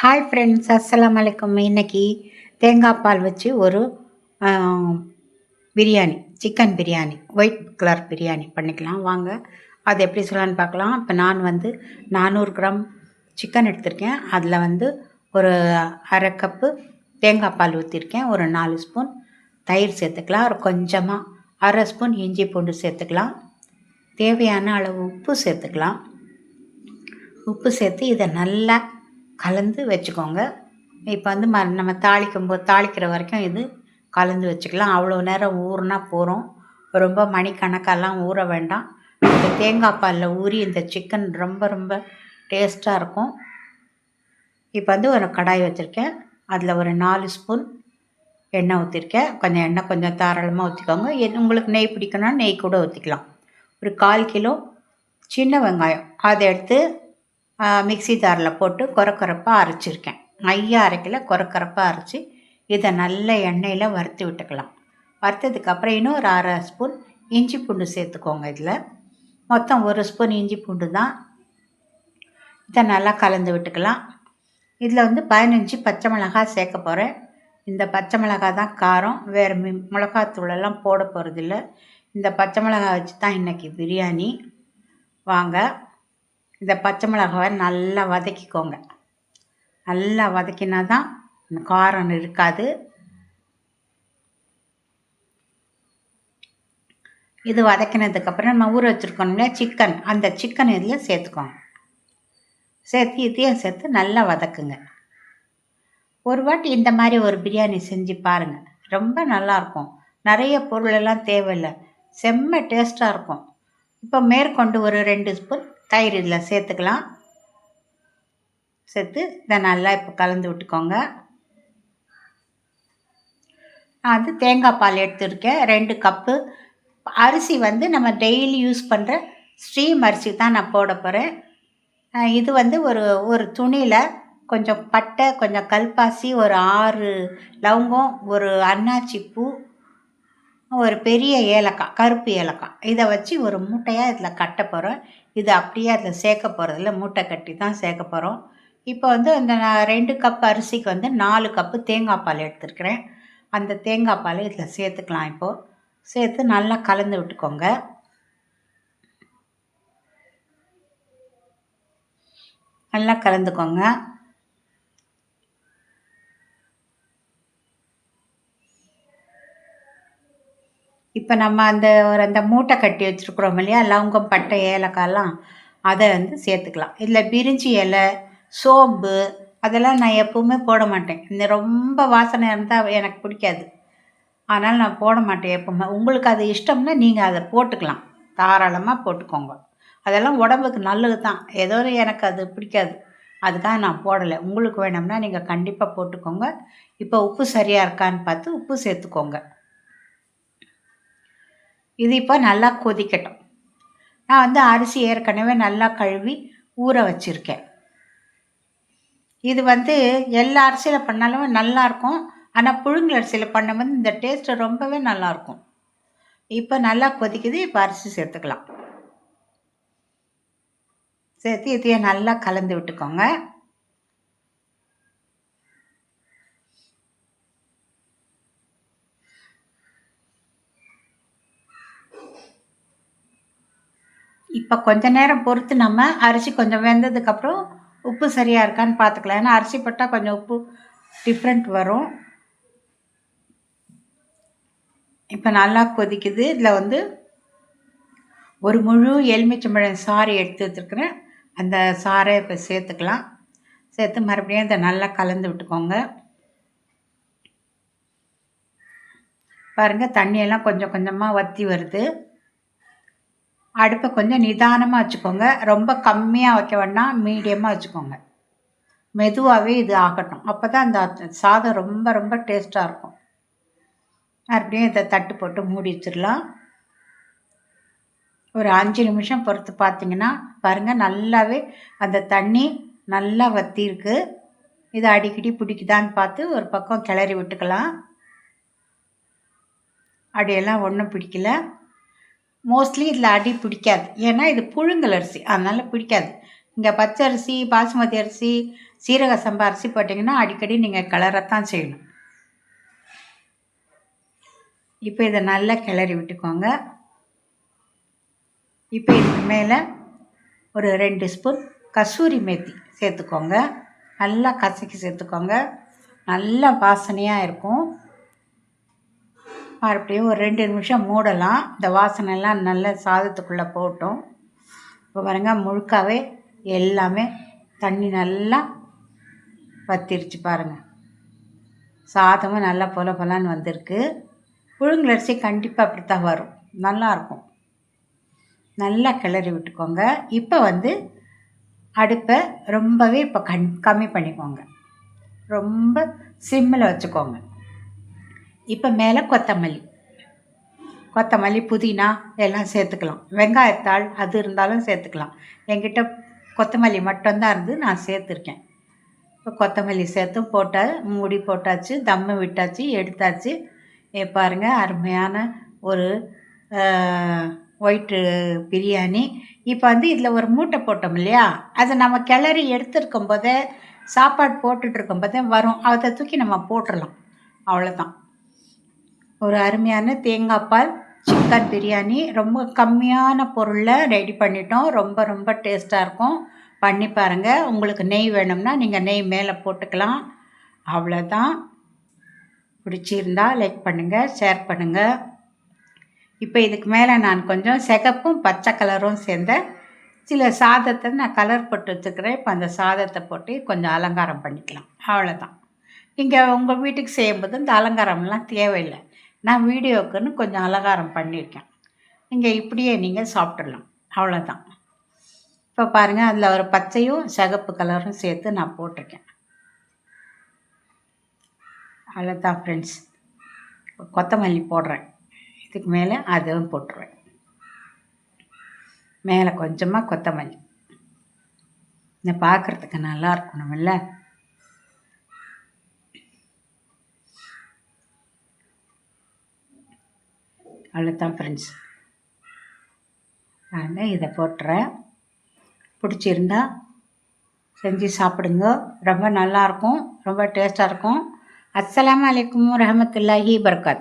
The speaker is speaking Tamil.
ஹாய் ஃப்ரெண்ட்ஸ் அஸ்லாம் வலைக்கம் இன்றைக்கி தேங்காய் பால் வச்சு ஒரு biryani chicken biryani white colour biryani பண்ணிக்கலாம். வாங்க அது எப்படி சொல்லலான்னு பார்க்கலாம். இப்போ நான் வந்து நானூறு கிராம் சிக்கன் எடுத்திருக்கேன். அதில் வந்து ஒரு அரை கப்பு தேங்காய் பால் ஊற்றிருக்கேன் ஒரு நாலு ஸ்பூன் தயிர் சேர்த்துக்கலாம். ஒரு கொஞ்சமாக அரை ஸ்பூன் இஞ்சி பூண்டு சேர்த்துக்கலாம். தேவையான அளவு உப்பு சேர்த்துக்கலாம். உப்பு சேர்த்து இதை நல்லா கலந்து வச்சுக்கோங்க. இப்போ வந்து ம நம்ம தாளிக்கும் போது தாளிக்கிற வரைக்கும் இது கலந்து வச்சுக்கலாம். அவ்வளோ நேரம் ஊறினா போகிறோம் ரொம்ப மணிக்கணக்கெல்லாம் ஊற வேண்டாம். இந்த தேங்காய் பாலில் ஊறி இந்த சிக்கன் ரொம்ப ரொம்ப டேஸ்ட்டாக இருக்கும். இப்போ வந்து ஒரு கடாய் வச்சுருக்கேன். அதில் ஒரு நாலு ஸ்பூன் எண்ணெய் ஊற்றிருக்கேன் கொஞ்சம் எண்ணெய் கொஞ்சம் தாராளமாக ஊற்றிக்கோங்க எது உங்களுக்கு நெய் பிடிக்குன்னா நெய் கூட ஊற்றிக்கலாம் ஒரு கால் கிலோ சின்ன வெங்காயம். அதை எடுத்து மிக்சி மிக்ஸி ஜாரில் போட்டு கொரக்கொரப்பாக அரைச்சிருக்கேன். ஐயா அரைக்கல கொரக்கொரப்பாக அரைச்சி இதை நல்ல எண்ணெயில் வறுத்து விட்டுக்கலாம். வறுத்ததுக்கப்புறம் இன்னும் ஒரு அரை ஸ்பூன் இஞ்சி பூண்டு சேர்த்துக்கோங்க இதில். மொத்தம் ஒரு ஸ்பூன் இஞ்சி பூண்டு தான். இதை நல்லா கலந்து விட்டுக்கலாம். இதில் வந்து பதினஞ்சு பச்சை மிளகாய் சேர்க்க போகிறேன் இந்த பச்சை மிளகாய் தான் காரம். வேறு மி மிளகாத்தூளெல்லாம் போட போகிறதில்ல இந்த பச்சை மிளகாய் வச்சு தான் இன்றைக்கி பிரியாணி. வாங்க. இந்த பச்சை மிளகாவை நல்லா வதக்கிக்கோங்க. நல்லா வதக்கினா தான் காரம் இருக்காது. இது வதக்கினதுக்கப்புறம் நம்ம ஊற வச்சுருக்கோம் இல்லையா சிக்கன் அந்த சிக்கன் இதில் சேர்த்துக்கோங்க. சேர்த்து இதையும் சேர்த்து நல்லா வதக்குங்க. ஒரு வாட்டி இந்த மாதிரி ஒரு பிரியாணி செஞ்சு பாருங்கள் ரொம்ப நல்லாயிருக்கும் நிறைய பொருளெல்லாம் தேவையில்லை. செம்ம டேஸ்ட்டாக இருக்கும். இப்போ மேற்கொண்டு ஒரு ரெண்டு ஸ்பூன் தயிர் இதில் சேர்த்துக்கலாம். சேர்த்து இதை நல்லா இப்போ கலந்து விட்டுக்கோங்க. நான் வந்து தேங்காய் பால் எடுத்துருக்கேன். ரெண்டு கப்பு. அரிசி வந்து நம்ம டெய்லி யூஸ் பண்ணுற ஸ்ட்ரீம் அரிசி தான் நான் போட போகிறேன் இது வந்து ஒரு ஒரு துணியில் கொஞ்சம் பட்டை கொஞ்சம் கல்பாசி ஒரு ஆறு லவங்கம் ஒரு அன்னாச்சி பூ ஒரு பெரிய ஏலக்காய் கருப்பு ஏலக்காய். இதை வச்சு ஒரு மூட்டையாக இதில் கட்ட போகிறோம் இது அப்படியே அதில் சேர்க்க போகிறதில்ல மூட்டை கட்டி தான் சேர்க்க போகிறோம் இப்போ வந்து அந்த நான் ரெண்டு கப் அரிசிக்கு வந்து நாலு கப்பு தேங்காய் பால் எடுத்துருக்கிறேன். அந்த தேங்காய் பால் இதில் சேர்த்துக்கலாம் இப்போது சேர்த்து நல்லா கலந்து விட்டுக்கோங்க. நல்லா கலந்துக்கோங்க. இப்போ நம்ம அந்த ஒரு அந்த மூட்டை கட்டி வச்சுருக்குறோம் இல்லையா? லவங்கம் பட்டை ஏலக்காய்லாம் அதை வந்து சேர்த்துக்கலாம். இதில் பிரிஞ்சி இலை சோம்பு அதெல்லாம் நான் எப்பவுமே போட மாட்டேன். இந்த ரொம்ப வாசனை இருந்தால் எனக்கு பிடிக்காது. அதனால் நான் போட மாட்டேன் எப்பவுமே. உங்களுக்கு அது இஷ்டம்னா நீங்கள் அதை போட்டுக்கலாம். தாராளமாக போட்டுக்கோங்க. அதெல்லாம் உடம்புக்கு நல்லது தான். ஏதோ ஒரு எனக்கு அது பிடிக்காது. அதுக்காக நான் போடலை. உங்களுக்கு வேணும்னா நீங்கள் கண்டிப்பாக போட்டுக்கோங்க. இப்போ உப்பு சரியாக இருக்கான்னு பார்த்து உப்பு சேர்த்துக்கோங்க. இது இப்போ நல்லா கொதிக்கட்டும். நான் வந்து அரிசி ஏற்கனவே நல்லா கழுவி ஊற வச்சுருக்கேன். இது வந்து எல்லா அரிசியில் பண்ணாலும் நல்லாயிருக்கும் ஆனால் புழுங்கல் அரிசியில் பண்ணும்போது இந்த டேஸ்ட்டு ரொம்பவே நல்லாயிருக்கும் இப்போ நல்லா கொதிக்குது இப்போ அரிசி சேர்த்துக்கலாம். சேர்த்து இதையும் நல்லா கலந்து விட்டுக்கோங்க. இப்போ கொஞ்ச நேரம் பொறுத்து நம்ம அரிசி கொஞ்சம் வெந்ததுக்கப்புறம் உப்பு சரியாக இருக்கான்னு பார்த்துக்கலாம் ஏன்னா அரிசி போட்டால் கொஞ்சம் உப்பு டிஃப்ரெண்ட் வரும். இப்போ நல்லா கொதிக்குது. இதில் வந்து ஒரு முழு எலுமிச்சம்பழம் சாறு எடுத்து வச்சுருக்கிறேன். அந்த சாறை இப்போ சேர்த்துக்கலாம். சேர்த்து மறுபடியும் இதை நல்லா கலந்து விட்டுக்கோங்க. பாருங்கள் தண்ணியெல்லாம் கொஞ்சம் கொஞ்சமாக வற்றி வருது. அடுப்பை கொஞ்சம் நிதானமாக வச்சுக்கோங்க. ரொம்ப கம்மியாக வைக்க வேண்டாம் மீடியமாக வச்சுக்கோங்க. மெதுவாகவே இது ஆகட்டும். அப்போ தான் அந்த சாதம் ரொம்ப ரொம்ப டேஸ்ட்டாக இருக்கும். மறுபடியும் இதை தட்டு போட்டு மூடி வச்சிடலாம். ஒரு அஞ்சு நிமிஷம் பொறுத்து பார்த்தீங்கன்னா பாருங்கள் நல்லாவே அந்த தண்ணி நல்லா வத்திருக்கு இது அடிக்கடி பிடிக்குதான்னு பார்த்து ஒரு பக்கம் கிளறி விட்டுக்கலாம். அப்படியெல்லாம் ஒன்றும் பிடிக்கல. மோஸ்ட்லி இதில் அடி பிடிக்காது. ஏன்னா இது புழுங்கல் அரிசி. அதனால் பிடிக்காது. இங்கே பச்சை அரிசி பாசுமதி அரிசி சீரக சம்பா அரிசி போட்டிங்கன்னா அடிக்கடி நீங்கள் கிளறத்தான் செய்யணும். இப்போ இதை நல்லா கிளறி விட்டுக்கோங்க. இப்போ இதுக்கு மேலே ஒரு ரெண்டு ஸ்பூன் கசூரி மேத்தி சேர்த்துக்கோங்க. நல்லா கசக்கி சேர்த்துக்கோங்க. நல்லா வாசனையாக இருக்கும். மறுபடியும் ஒரு ரெண்டு நிமிஷம் மூடலாம். இந்த வாசனைலாம் நல்ல சாதத்துக்குள்ளே போட்டோம் இப்போ பாருங்க முழுக்காவே எல்லாமே தண்ணி நல்லா வத்திருச்சு பாருங்கள் சாதமும் நல்லா பொல பொலான்னு வந்திருக்கு. புழுங்கலரிசி கண்டிப்பாக அப்படி தான் வரும். நல்லாயிருக்கும் நல்லா கிளறி விட்டுக்கோங்க. இப்போ வந்து அடுப்பை ரொம்பவே இப்போ கண் கம்மி பண்ணிக்கோங்க. ரொம்ப சிம்மில் வச்சுக்கோங்க. இப்போ மேலே கொத்தமல்லி. கொத்தமல்லி புதினா எல்லாம் சேர்த்துக்கலாம். வெங்காயத்தாள் அது இருந்தாலும் சேர்த்துக்கலாம். என்கிட்ட கொத்தமல்லி மட்டும்தான் இருந்து நான் சேர்த்துருக்கேன். இப்போ கொத்தமல்லி சேர்த்தும் போட்டால் மூடி போட்டாச்சு தம்மு விட்டாச்சு எடுத்தாச்சு. பாருங்கள் அருமையான ஒரு ஒயிட்டு பிரியாணி. இப்போ வந்து இதில் ஒரு மூட்டை போட்டோம் இல்லையா? அதை நம்ம கிளறி எடுத்துருக்கும் போதே சாப்பாடு போட்டுட்ருக்கும் போதே வரும். அதை தூக்கி நம்ம போட்டுடலாம் அவ்வளோதான் ஒரு அருமையான தேங்காய் பால் சிக்கன் பிரியாணி ரொம்ப கம்மியான பொருளில் ரெடி பண்ணிட்டோம். ரொம்ப ரொம்ப டேஸ்ட்டாக இருக்கும். பண்ணி பாருங்கள் உங்களுக்கு நெய் வேணும்னா நீங்கள் நெய் மேலே போட்டுக்கலாம். அவ்வளோதான் பிடிச்சிருந்தா லைக் பண்ணுங்கள் ஷேர் பண்ணுங்கள் இப்போ இதுக்கு மேலே நான் கொஞ்சம் சிகப்பும் பச்சை கலரும் சேர்ந்த சில சாதத்தை நான் கலர் போட்டு வச்சுக்கிறேன். இப்போ அந்த சாதத்தை போட்டு கொஞ்சம் அலங்காரம் பண்ணிக்கலாம். அவ்வளோதான் இங்கே உங்கள் வீட்டுக்கு செய்யும்போது இந்த அலங்காரம்லாம் தேவையில்லை. நான் வீடியோக்குன்னு கொஞ்சம் அலங்காரம் பண்ணியிருக்கேன். நீங்கள் இப்படியே நீங்கள் சாப்பிட்றலாம் அவ்வளோதான் இப்போ பாருங்கள் அதில் ஒரு பச்சையும் சிகப்பு கலரும் சேர்த்து நான் போட்டிருக்கேன். அவ்வளோதான் ஃப்ரெண்ட்ஸ் கொத்தமல்லி போடுறேன். இதுக்கு மேலே அதுவும் போட்டுருவேன். மேலே கொஞ்சமாக கொத்தமல்லி. இந்த பார்க்குறதுக்கு நல்லா இருக்கணுமில்ல அவ்வளோதான் ஃப்ரெண்ட்ஸ் நான் இதை போட்டுறேன். பிடிச்சிருந்தா செஞ்சு சாப்பிடுங்க. ரொம்ப நல்லாயிருக்கும் ரொம்ப டேஸ்ட்டாக இருக்கும். அஸ்லாம் வலைக்கம் ரஹமத்துல்லாஹி பர்கத்